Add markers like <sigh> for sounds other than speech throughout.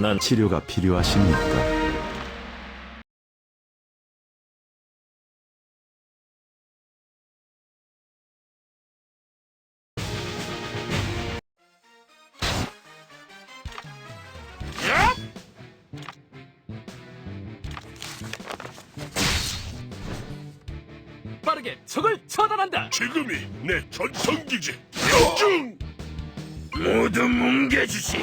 난 치료가 필요하십니까? 빠르게 적을 처단한다. 지금이 내 전성기지. 집중. 모두 뭉개주시.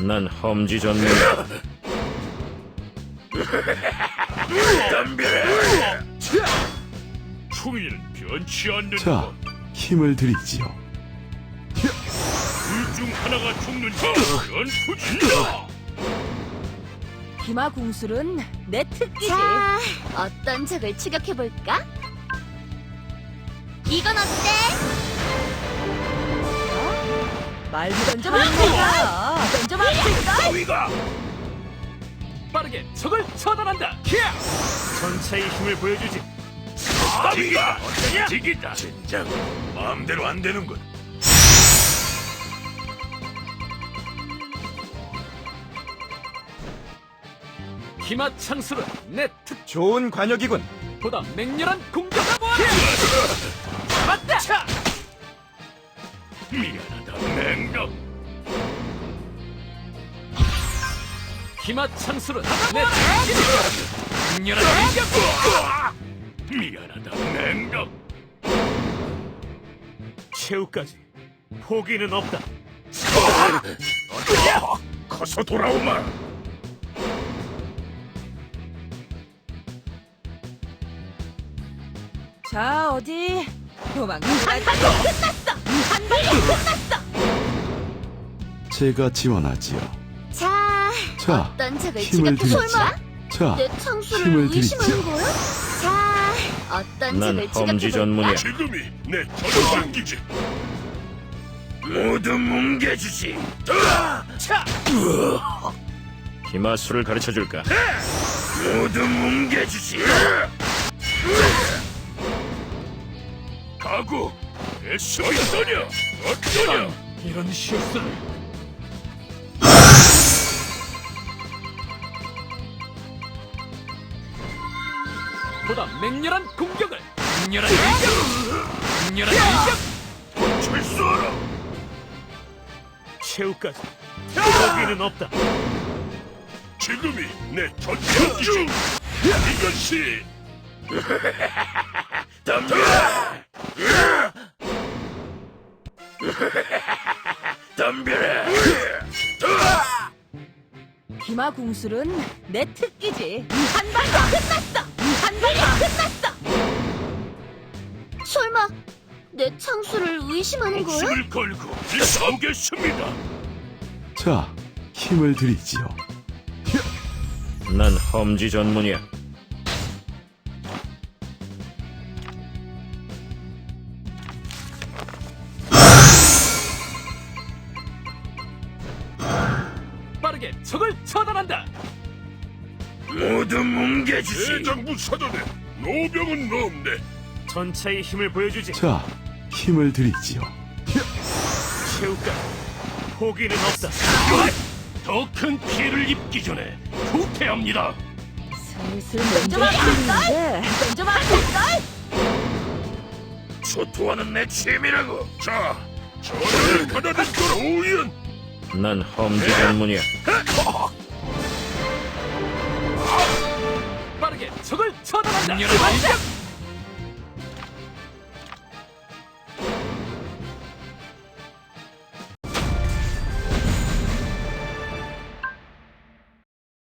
난 험지. 덤벼라. 충이는 변치 않는 자, 것. 힘을 드리지요. 둘중 하나가 죽는 전투진다. 기마 궁술은 내 특기지. 자, 어떤 적을 추격해볼까? 이건 어때? 말도 좀 아플까? 이건 좀 아플까? 따위가 빠르게 적을 처단한다. 키야! 전체의 힘을 보여주지. 따위가 지기다. 진작 마음대로 안 되는군. 기마 창수는 내 특. 좋은 관역이군. 보다 맹렬한 공격을 보아라. 맞다. 차! 미안하다 맹덕. 기마 창수는 내 특기. 맹렬한 공격. 미안하다 맹덕. 최후까지 포기는 없다. 커서 돌아오마. 자, 어디 도망가지 제가 지원하지요. 자, 자, 어떤 적을 힘을 드리지. 추격해볼까? 자, 내 창수를 힘을 의심하는. 거야? 자, 어떤 난 적을 험지? 전문이야. 지금이 내 전성기지. 모두 뭉개주시. 차! 기마술을 가르쳐 줄까? 모두 뭉개주시. 가구 있더냐? 어떠냐? 이런 실수를. 보다 맹렬한 공격을. 맹렬한 공격. 맹렬한 공격. 철수하라. 최후까지 포기는 없다. 지금이 내 전성기지. 이것이 <laughs> 덤벼. <laughs> 덤벼라. 기마 궁술은 내 특기지. 한 방이야 끝났어. 한 방이야 끝났어. 설마 내 창수를 의심하는 거야? 목숨을 걸고 싸우겠습니다. 자, 힘을 드리지요. 난 험지 전문이야. 모두 뭉개주시. 대장부 사전에 노병은 없네. 전차의 힘을 보여주지. 자, 힘을 드리지요. 최후까지 포기는 없다. 더 큰 피해를 입기 전에 후퇴합니다. 슬슬 아플걸? 초토화는 내 취미라고. 자, 전화를 받아든 도우연. 난 험지 전문이야. 적을 처단한다. 공격.